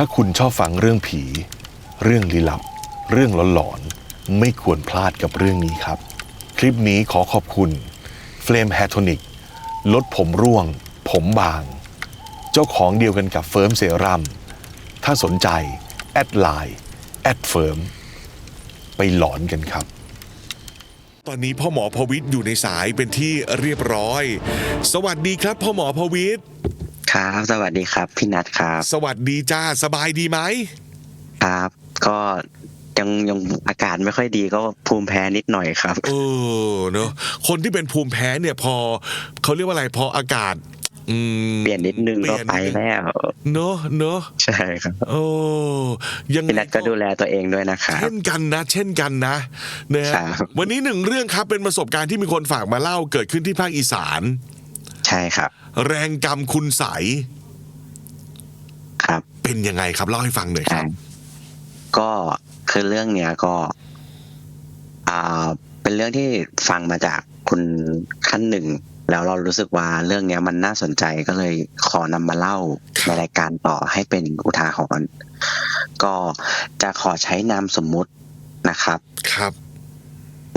ถ้าคุณชอบฟังเรื่องผี เรื่องลี้ลับ เรื่องหลอนๆ ไม่ควรพลาดกับเรื่องนี้ครับ คลิปนี้ขอขอบคุณ Flame h a Tonic ลดผมร่วง ผมบาง เจ้าของเดียวกันกับเฟิร์มเซรั่มถ้าสนใจ แอดไลน์แอดเฟิร์มไปหลอนกันครับตอนนี้พ่อหมอพวิทย์อยู่ในสายเป็นที่เรียบร้อย สวัสดีครับพ่อหมอพวิทย์ ครับ สวัสดีครับ พี่นัทครับ สวัสดีจ้าสบายดีไหมครับ ก็ยังยังอากาศไม่ค่อยดีก็ภูมิแพ้นิดหน่อยครับเออเนอะคนที่เป็นภูมิแพ้เนี่ยพอเขาเรียกว่าอะไรพออากาศอืมเปลี่ยนนิดนึงก็ไปแล้วเนอะเนอะใช่ครับ โอ้ยังไงพี่นัทก็ดูแลตัวเองด้วยนะครับเช่นกันนะ เช่นกันนะนะฮะครับวันนี้หนึ่งเรื่องครับเป็นประสบการณ์ที่มีคนฝากมาเล่าเกิดขึ้นที่ภาคอีสาน ใช่ครับ แรงกรรมคุณใสยครับ เป็นยังไงครับเล่าให้ฟังหน่อยคใช่รับ ก็คือเรื่องเนี้ยก็อ่าเป็นเรื่องที่ฟังมาจากคุณขั้นหนึ่ง แล้วเรารู้สึกว่าเรื่องเนี้ยมันน่าสนใจก็เลยขอนำมาเล่าในรายการต่อให้เป็นอุทาหรณ์ก็จะขอใช้นามสมมุตินะครับ ครับ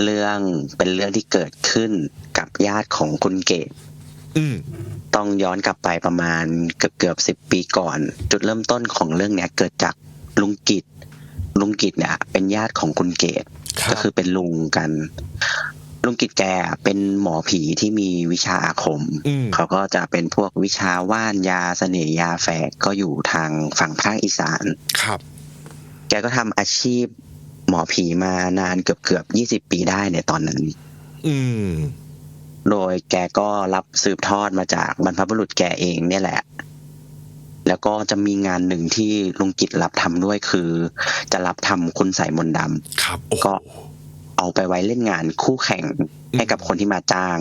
เรื่องเป็นเรื่องที่เกิดขึ้นกับญาติของคุณเกด อืมต้องย้อนกลับไปประมาณเกือบเกือบสิบปีก่อน จุดเริ่มต้นของเรื่องเนี้ยเกิดจากลุงกิจลุงกิจเนี่ยเป็นญาติของคุณเกดครับก็คือเป็นลุงกัน ลุงกิจแกเป็นหมอผีที่มีวิชาอาคมอืมเขาก็จะเป็นพวกวิชาว่านยาเสน่ห์ยาแฝกก็อยู่ทางฝั่งภาคอีสานครับ แกก็ทำอาชีพหมอผีมานานเกือบเกือบยี่สิบปีได้ในตอนนั้น อืม โดยแกก็รับสืบทอดมาจากบรรพบุรุษแกเองเนี่ยแหละ แล้วก็จะมีงานหนึ่งที่ลุงกิจรับทำด้วยคือ จะรับทำคุณใส่มนต์ดครับโอ้โหก็ำเอาไปไว้เล่นงานคู่แข่งให้กับคนที่มาจ้าง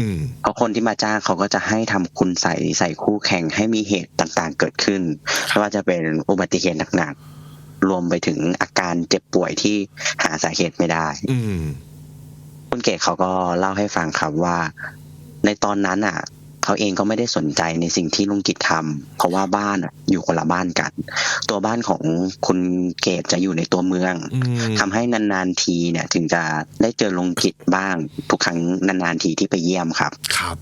อืมเพราะคนที่มาจ้างเขาก็จะให้ทำคุณใส่ใส่คู่แข่งให้มีเหตุต่างๆเกิดขึ้นไม่ว่าจะเป็นอุบัติเหตุหนักๆรวมไปถึงอาการเจ็บป่วยที่หาสาเหตุไม่ได้ อืม คุณเกศเขาก็เล่าให้ฟังครับว่า ในตอนนั้นอะเขาเองก็ไม่ได้สนใจในสิ่งที่ลุงกิจทำเพราะว่าบ้านอะอยู่คนละบ้านกัน ตัวบ้านของคุณเกศจะอยู่ในตัวเมืองอืมทำให้นานๆทีเนี่ย ถึงจะได้เจอลุงกิจบ้าง ทุกครั้งนานๆทีที่ไปเยี่ยมครับ ครับ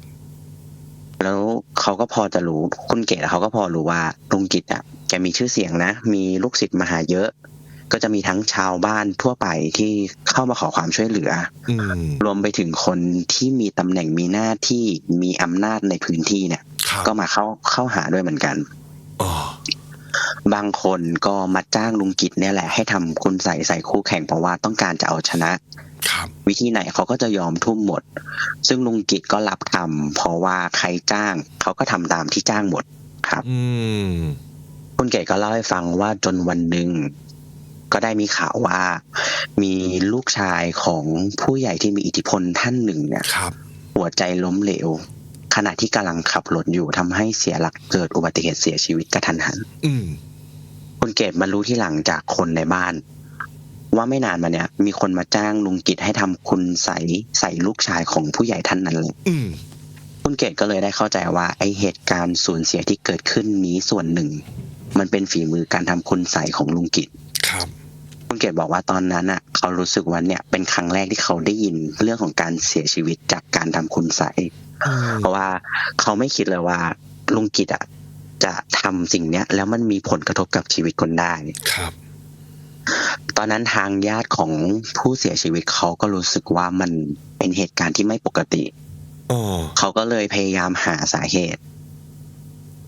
แล้วเขาก็พอจะรู้คุณเกศเขาก็พอรู้ว่าลุงกิจอะแกมีชื่อเสียงนะ มีลูกศิษย์มาหาเยอะ ก็จะมีทั้งชาวบ้านทั่วไปที่เข้ามาขอความช่วยเหลืออืมรวมไปถึงคนที่มีตำแหน่งมีหน้าที่มีอำนาจในพื้นที่เนี่ยครับก็มาเข้าเข้าหาด้วยเหมือนกันอ๋อบางคนก็มาจ้างลุงกิจเนี่ยแหละ ให้ทำคุณใส่ใส่คู่แข่งเพราะว่าต้องการจะเอาชนะครับวิธีไหนเขาก็จะยอมทุ่มหมด ซึ่งลุงกิจก็รับทำเพราะว่าใครจ้าง เขาก็ทำตามที่จ้างหมดครับอืมคุณเกศก็เล่าให้ฟังว่าจนวันหนึ่ง ก็ได้มีข่าวว่า มีลูกชายของผู้ใหญ่ที่มีอิทธิพลท่านหนึ่งเนี่ยครับหัวใจล้มเหลว ขณะที่กำลังขับรถอยู่ทำให้เสียหลักเกิดอุบัติเหตุเสียชีวิตกระทันหันอืมคุณเกตมารู้ที่หลังจากคนในบ้าน ว่าไม่นานมาเนี้ยมีคนมาจ้างลุงกิจให้ทำคุณใสใส่ลูกชายของผู้ใหญ่ท่านนั้นเลยอืมคุณเกตก็เลยได้เข้าใจว่า ไอเหตุการณ์สูญเสียที่เกิดขึ้นนี้ส่วนหนึ่ง มันเป็นฝีมือการทำคุณใสของลุงกิจครับ คุณเกตบอกว่าตอนนั้นอะ เขารู้สึกว่าเนี่ยเป็นครั้งแรกที่เขาได้ยินเรื่องของการเสียชีวิตจากการทำคุณใสอืมเพราะว่าเขาไม่คิดเลยว่าลุงกิจอะจะทำสิ่งเนี้ย แล้วมันมีผลกระทบกับชีวิตคนได้ครับ ตอนนั้นทางญาติของผู้เสียชีวิตเขาก็รู้สึกว่ามันเป็นเหตุการณ์ที่ไม่ปกติอ๋อเขาก็เลยพยายามหาสาเหตุ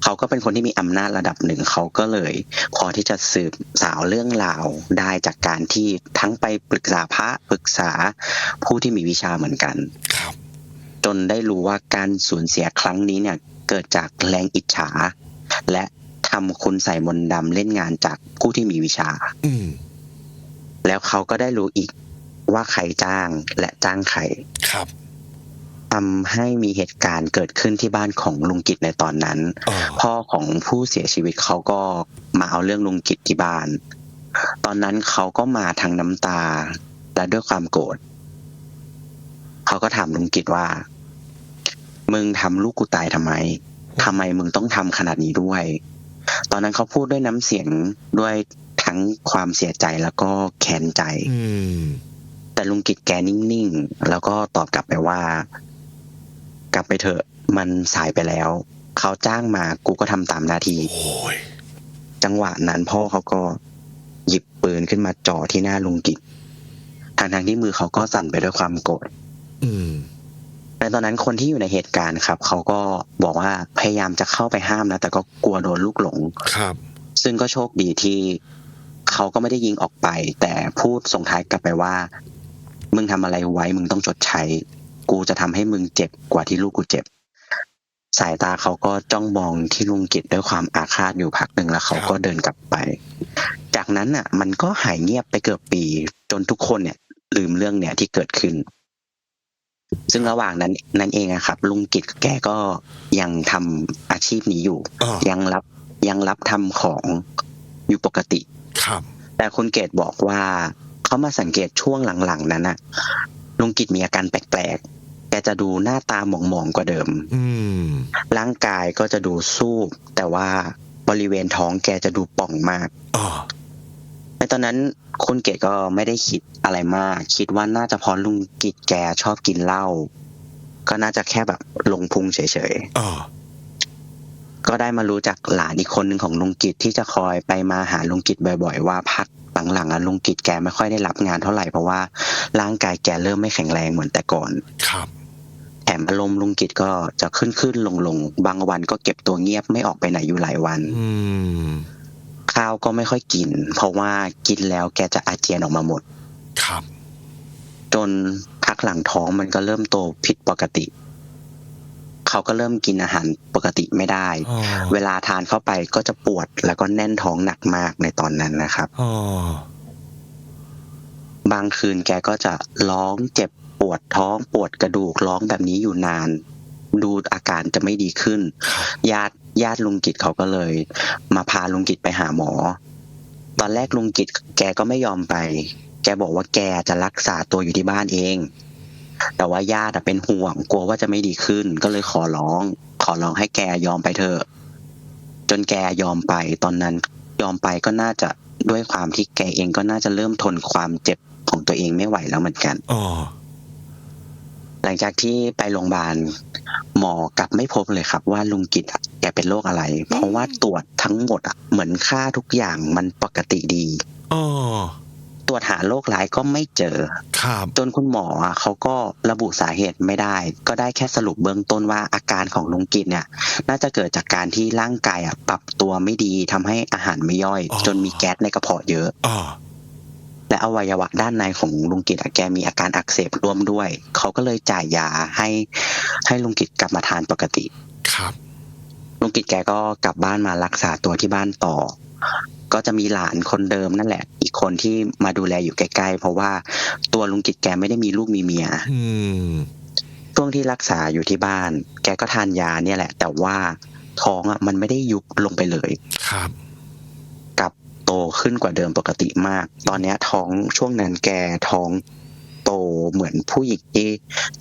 เขาก็เป็นคนที่มีอำนาจระดับหนึ่งเขาก็เลย พอที่จะสืบสาวเรื่องราวได้จากการที่ทั้งไปปรึกษาพระปรึกษาผู้ที่มีวิชาเหมือนกันครับจนได้รู้ว่าการสูญเสียครั้งนี้เนี่ยเกิดจากแรงอิจฉา และทำคุณใส่มนต์ดำเล่นงานจากผู้ที่มีวิชาอืมแล้วเขาก็ได้รู้อีกว่าใครจ้างและจ้างใครครับ ทำให้มีเหตุการณ์เกิดขึ้นที่บ้านของลุงกิจในตอนนั้นอ๋อพ่อของผู้เสียชีวิตเขาก็มาเอาเรื่องลุงกิจที่บ้าน ตอนนั้นเขาก็มาทางน้ำตา และด้วยความโกรธเขาก็ถามลุงกิจว่า มึงทำลูกกูตายทำไมทำไมมึงต้องทำขนาดนี้ด้วย ตอนนั้นเขาพูดด้วยน้ำเสียงด้วยทั้งความเสียใจแล้วก็แค้นใจอืมแต่ลุงกิจแกนิ่งๆ แล้วก็ตอบกลับไปว่า กลับไปเถอะมันสายไปแล้ว เขาจ้างมากูก็ทำตามหน้าที่โอ้ยจังหวะนั้นพ่อเขาก็หยิบปืนขึ้นมาจ่อที่หน้าลุงกิจทางทางๆที่มือเขาก็สั่นไปด้วยความโกรธอืมในตอนนั้นคนที่อยู่ในเหตุการณ์ครับ เขาก็บอกว่าพยายามจะเข้าไปห้ามนะแต่ก็กลัวโดนลูกหลงครับ ซึ่งก็โชคดีที่เขาก็ไม่ได้ยิงออกไป แต่พูดส่งท้ายกลับไปว่า มึงทำอะไรไว้มึงต้องชดใช้ กูจะทำให้มึงเจ็บกว่าที่ลูกกูเจ็บ สายตาเขาก็จ้องมองที่ลุงกิจด้วยความอาฆาตอยู่พักหนึ่งแล้วเขาก็เดินกลับไป จากนั้นน่ะ มันก็หายเงียบไปเกือบปี จนทุกคนเนี่ย ลืมเรื่องเนี่ยที่เกิดขึ้น ซึ่งระหว่างนั้น นั่นเองอะครับ ลุงกิจแกก็ยังทำอาชีพนี้อยู่อ่ายังรับยังรับทำของอยู่ปกติ ครับ แต่คุณเกตบอกว่าเขามาสังเกตช่วงหลังๆนั้นน่ะลุงกิจมีอาการแปลกๆ แกจะดูหน้าตาหมองๆกว่าเดิม อืม ร่างกายก็จะดูสู้แต่ว่าบริเวณท้องแกจะดูป่องมากอ่าในตอนนั้นคุณเกตก็ไม่ได้คิดอะไรมาก คิดว่าน่าจะเพราะลุงกิจแกชอบกินเหล้าก็น่าจะแค่แบบลงพุงเฉยๆอ่าก็ได้มารู้จักหลานอีกคนหนึ่งของลุงกิจที่จะคอยไปมาหาลุงกิจบ่อย ๆ ว่าพักหลังๆอะลุงกิจแกไม่ค่อยได้รับงานเท่าไหร่เพราะว่าร่างกายแกเริ่มไม่แข็งแรงเหมือนแต่ก่อน ครับแถมอารมณ์ลุงกิจก็จะขึ้นขึ้นลงลงๆบางวันก็เก็บตัวเงียบไม่ออกไปไหนอยู่หลายวันอืมข้าวก็ไม่ค่อยกิน เพราะว่ากินแล้วแกจะอาเจียนออกมาหมด ครับ จนพักหลังท้องมันก็เริ่มโตผิดปกติ เขาก็เริ่มกินอาหารปกติไม่ได้อ๋อเวลาทานเข้าไปก็จะปวดแล้วก็แน่นท้องหนักมากในตอนนั้นนะครับอ๋อบางคืนแกก็จะร้องเจ็บ ปวดท้องปวดกระดูกร้องแบบนี้อยู่นาน ดูอาการจะไม่ดีขึ้น ญาติญาติลุงกิจเขาก็เลย มาพาลุงกิจไปหาหมอ ตอนแรกลุงกิจแกก็ไม่ยอมไป แกบอกว่าแกจะรักษาตัวอยู่ที่บ้านเอง แต่ว่าญาติอะเป็นห่วงกลัวว่าจะไม่ดีขึ้น ก็เลยขอร้อง ขอร้องให้แกยอมไปเถอะจนแกยอมไปตอนนั้นยอมไปก็น่าจะด้วยความที่แกเองก็น่าจะเริ่มทนความเจ็บของตัวเองไม่ไหวแล้วเหมือนกันอ๋อ หลังจากที่ไปโรงพยาบาลหมอกลับไม่พบเลยครับ ว่าลุงกิจอะแกเป็นโรคอะไร เพราะว่าตรวจทั้งหมดอะเหมือนค่าทุกอย่างมันปกติดีอ๋อตรวจหาโรคร้ายก็ไม่เจอครับจนคุณหมออะเขาก็ระบุสาเหตุไม่ได้ ก็ได้แค่สรุปเบื้องต้นว่าอาการของลุงกิจเนี่ย น่าจะเกิดจากการที่ร่างกายอะปรับตัวไม่ดีทำให้อาหารไม่ย่อย จนมีแก๊สในกระเพาะเยอะอ๋อ และอวัยวะด้านในของลุงกิจอะแกมีอาการอักเสบร่วมด้วย เขาก็เลยจ่ายยาให้ให้ลุงกิจกลับมาทานปกติ ครับลุงกิจแกก็กลับบ้านมารักษาตัวที่บ้านต่อ ก็จะมีหลานคนเดิมนั่นแหละ อีกคนที่มาดูแลอยู่ใกล้ๆเพราะว่าตัวลุงกิจแกไม่ได้มีลูกมีเมียอืมช่วงที่รักษาอยู่ที่บ้าน แกก็ทานยาเนี่ยแหละ แต่ว่าท้องอะมันไม่ได้ยุบลงไปเลย ครับกลับ โตขึ้นกว่าเดิมปกติมาก ตอนเนี้ยท้องช่วงนั้นแกท้องโตเหมือนผู้หญิงที่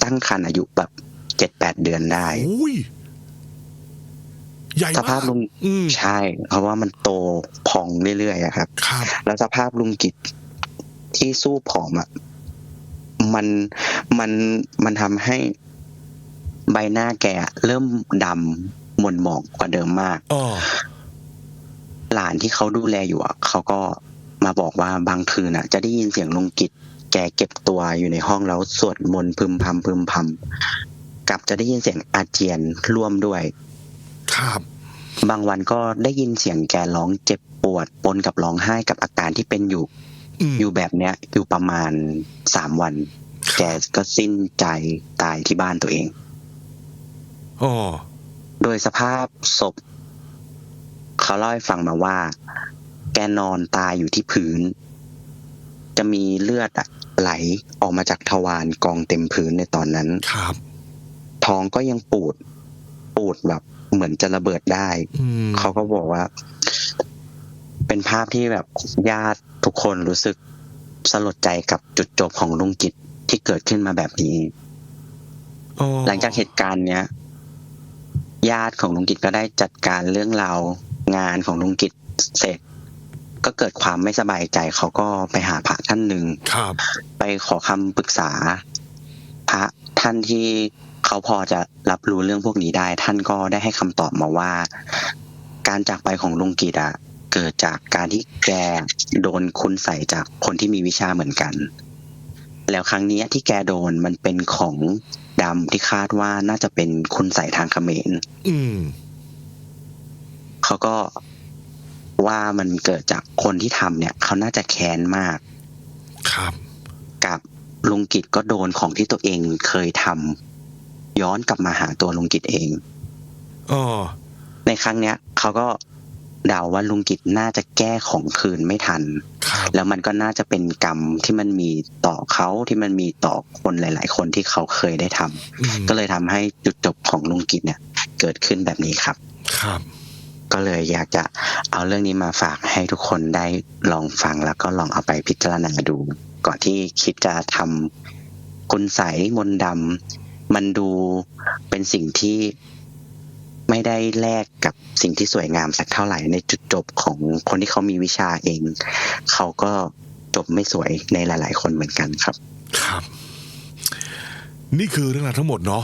ตั้งครรภ์อายุแบบเจ็ดแปดเดือนได้อุ้ยใหญ่สมากภาพลุงอืมใช่ เพราะว่ามันโตพองเรื่อยๆอะครับครับ แล้วสภาพลุงกิจที่สู้ผอมอะมันมันมันทำให้ใบหน้าแกเริ่มดำหม่นหมองกว่าเดิมมากอ๋อ หลานที่เขาดูแลอยู่อะเขาก็มาบอกว่าบางคืนอะ จะได้ยินเสียงลุงกิจแกเก็บตัวอยู่ในห้องแล้วสวดมนต์พึมพำพึมพำกับจะได้ยินเสียงอาเจียนร่วมด้วย ครับ บางวันก็ได้ยินเสียงแกร้องเจ็บปวดปนกับร้องไห้กับอาการที่เป็นอยู่อืมอยู่แบบเนี้ยอยู่ประมาณสามวัน แกก็สิ้นใจตายที่บ้านตัวเองอ๋อโดยสภาพศพ เขาเล่าให้ฟังมาว่า แกนอนตายอยู่ที่พื้น จะมีเลือดอะไหลออกมาจากทวารกองเต็มพื้นในตอนนั้นครับ ท้องก็ยังปูด ปูดแบบ เหมือนจะระเบิดได้อืมเขาก็บอกว่า เป็นภาพที่แบบญาติทุกคนรู้สึกสลดใจกับจุดจบของลุงกิจที่เกิดขึ้นมาแบบนี้อ๋อหลังจากเหตุการณ์เนี้ยญาติของลุงกิจก็ได้จัดการเรื่องราว งานของลุงกิจเสร็จ ก็เกิดความไม่สบายใจเขาก็ไปหาพระท่านหนึ่งครับ ไปขอคำปรึกษา พระท่านที่เขาพอจะรับรู้เรื่องพวกนี้ได้ ท่านก็ได้ให้คำตอบมาว่า การจากไปของลุงกิจอะเกิดจากการที่แกโดนคุณใส่จากคนที่มีวิชาเหมือนกัน แล้วครั้งเนี้ยที่แกโดนมันเป็นของดำที่คาดว่าน่าจะเป็นคุณใส่ทางเขมรอืม เขาก็ว่ามันเกิดจากคนที่ทำเนี่ย เขาน่าจะแค้นมาก ครับ กับลุงกิจก็โดนของที่ตัวเองเคยทำย้อนกลับมาหาตัวลุงกิจเองอ๋อในครั้งเนี้ยเขาก็เดาว่าลุงกิจน่าจะแก้ของคืนไม่ทันครับแล้วมันก็น่าจะเป็นกรรมที่มันมีต่อเขาที่มันมีต่อคนหลาย ๆ คนที่เขาเคยได้ทำอืมก็เลยทำให้จุดจบของลุงกิจเนี่ย เกิดขึ้นแบบนี้ครับ ครับ ก็เลยอยากจะเอาเรื่องนี้มาฝากให้ทุกคนได้ลองฟังแล้วก็ลองเอาไปพิจารณาดู ก่อนที่คิดจะทำคุณใสมนดำมันดูเป็นสิ่งที่ไม่ได้แลกกับสิ่งที่สวยงามสักเท่าไหร่ในจุดจบของคนที่เขามีวิชาเอง เขาก็จบไม่สวยในหลาย ๆ คนเหมือนกันครับ ครับ นี่คือเรื่องราวทั้งหมดเนาะ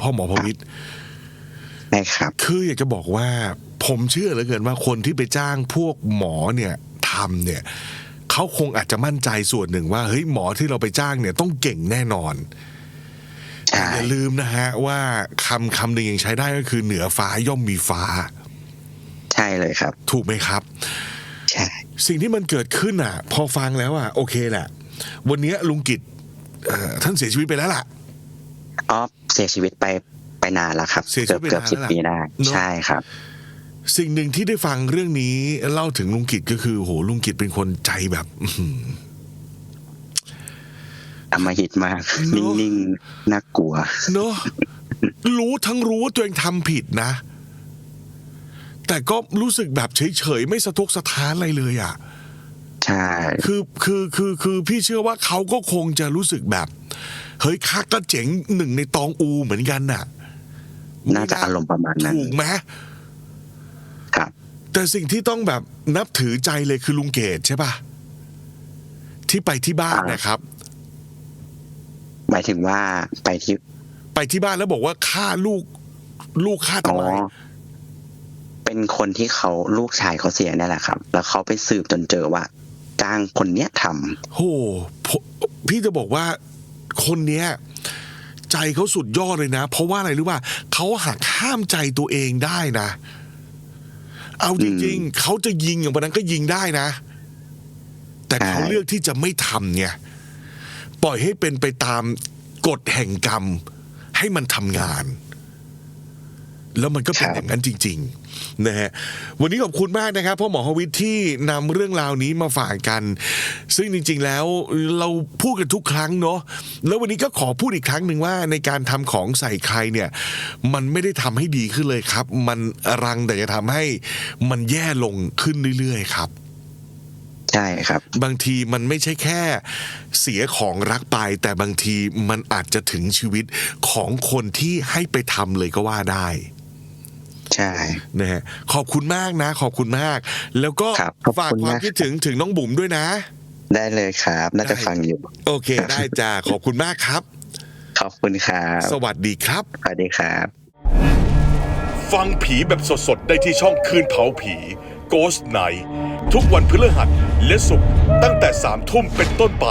พ่อหมอพวิทย์ ช่ครับ คืออยากจะบอกว่า ผมเชื่อเหลือเกินว่าคนที่ไปจ้างพวกหมอเนี่ยทำเนี่ยเขาคงอาจจะมั่นใจส่วนหนึ่งว่าเฮ้ยหมอที่เราไปจ้างเนี่ยต้องเก่งแน่นอนใช่อย่าลืมนะฮะว่าคำคำหนึ่งยังใช้ได้ก็คือเหนือฟ้าย่อมมีฟ้า ใช่เลยครับ ถูกไหมครับ ใช่ สิ่งที่มันเกิดขึ้นอะ พอฟังแล้วอะโอเคแหละ วันนี้ลุงกิจเอ่อท่านเสียชีวิตไปแล้วล่ะออฟเสียชีวิตไป ไปนานแล้วครับเสียชีวิตไปเกือบนานสิบแล้วล่ะปีได้เนอะใช่ครับ สิ่งหนึ่งที่ได้ฟังเรื่องนี้เล่าถึงลุงกิจก็คือโหลุงกิจเป็นคนใจแบบอื้อหืออำมหิตมากเนอะนิ่งๆน่ากลัวเนอะรู้ทั้งรู้ว่าตัวเองทำผิดนะ แต่ก็รู้สึกแบบเฉยๆ ไม่สะทกสะท้านอะไรเลยอะใช่คือคือคือคือพี่เชื่อว่าเขาก็คงจะรู้สึกแบบ เฮ้ยคักก็เจ๋งหนึ่งในตองอูเหมือนกันน่ะ น่าจะอารมณ์ประมาณนั้นถูกไหมครับ แต่สิ่งที่ต้องแบบนับถือใจเลยคือลุงเกดใช่ปะที่ไปที่บ้านอ่านนะครับหมายถึงว่าไปที่ไปที่บ้านแล้วบอกว่าฆ่าลูกลูกฆ่าอ๋ทำอไมเป็นคนที่เขาลูกชายเขาเสียนี่แหละครับ แล้วเขาไปสืบจนเจอว่าจ้างคนเนี้ยทำโหผมพี่จะบอกว่าคนเนี้ย ใจเขาสุดยอดเลยนะ เพราะว่าอะไรรู้ป่ะเขาหักห้ามใจตัวเองได้นะ เอาจริงๆเขาจะยิงอย่างวันนั้นก็ยิงได้นะ แต่เขาใช่เลือกที่จะไม่ทำไงปล่อยให้เป็นไปตามกฎแห่งกรรม ให้มันทำงาน แล้วมันก็เป็นอย่างนั้นจริง ๆ นะฮะวันนี้ขอบคุณมากนะครับพ่อหมอฮวิทย์ที่นำเรื่องราวนี้มาฝากกัน ซึ่งจริงๆแล้วเราพูดกันทุกครั้งเนาะแล้ววันนี้ก็ขอพูดอีกครั้งหนึ่งว่าในการทำของใส่ใครเนี่ย มันไม่ได้ทำให้ดีขึ้นเลยครับ มันรังแต่จะทำให้มันแย่ลงขึ้นเรื่อยๆครับ ใช่ครับ บางทีมันไม่ใช่แค่เสียของรักไป แต่บางทีมันอาจจะถึงชีวิตของคนที่ให้ไปทำเลยก็ว่าได้ ใช่นะฮะขอบคุณมากนะ ขอบคุณมาก แล้วก็ครับขอบฝากคุณความมากคิดถึงถึงน้องบุ๋มด้วยนะ ได้เลยครับ น่าจะได้ฟังอยู่ โอเค ได้จ้าขอบคุณมากครับ ขอบคุณครับ สวัสดีครับ สวัสดีครับ ฟังผีแบบสดๆ ได้ที่ช่องคืนเผาผี Ghost Night ทุกวันพฤหัสและศุกร์ตั้งแต่สามทุ่มเป็นต้นไป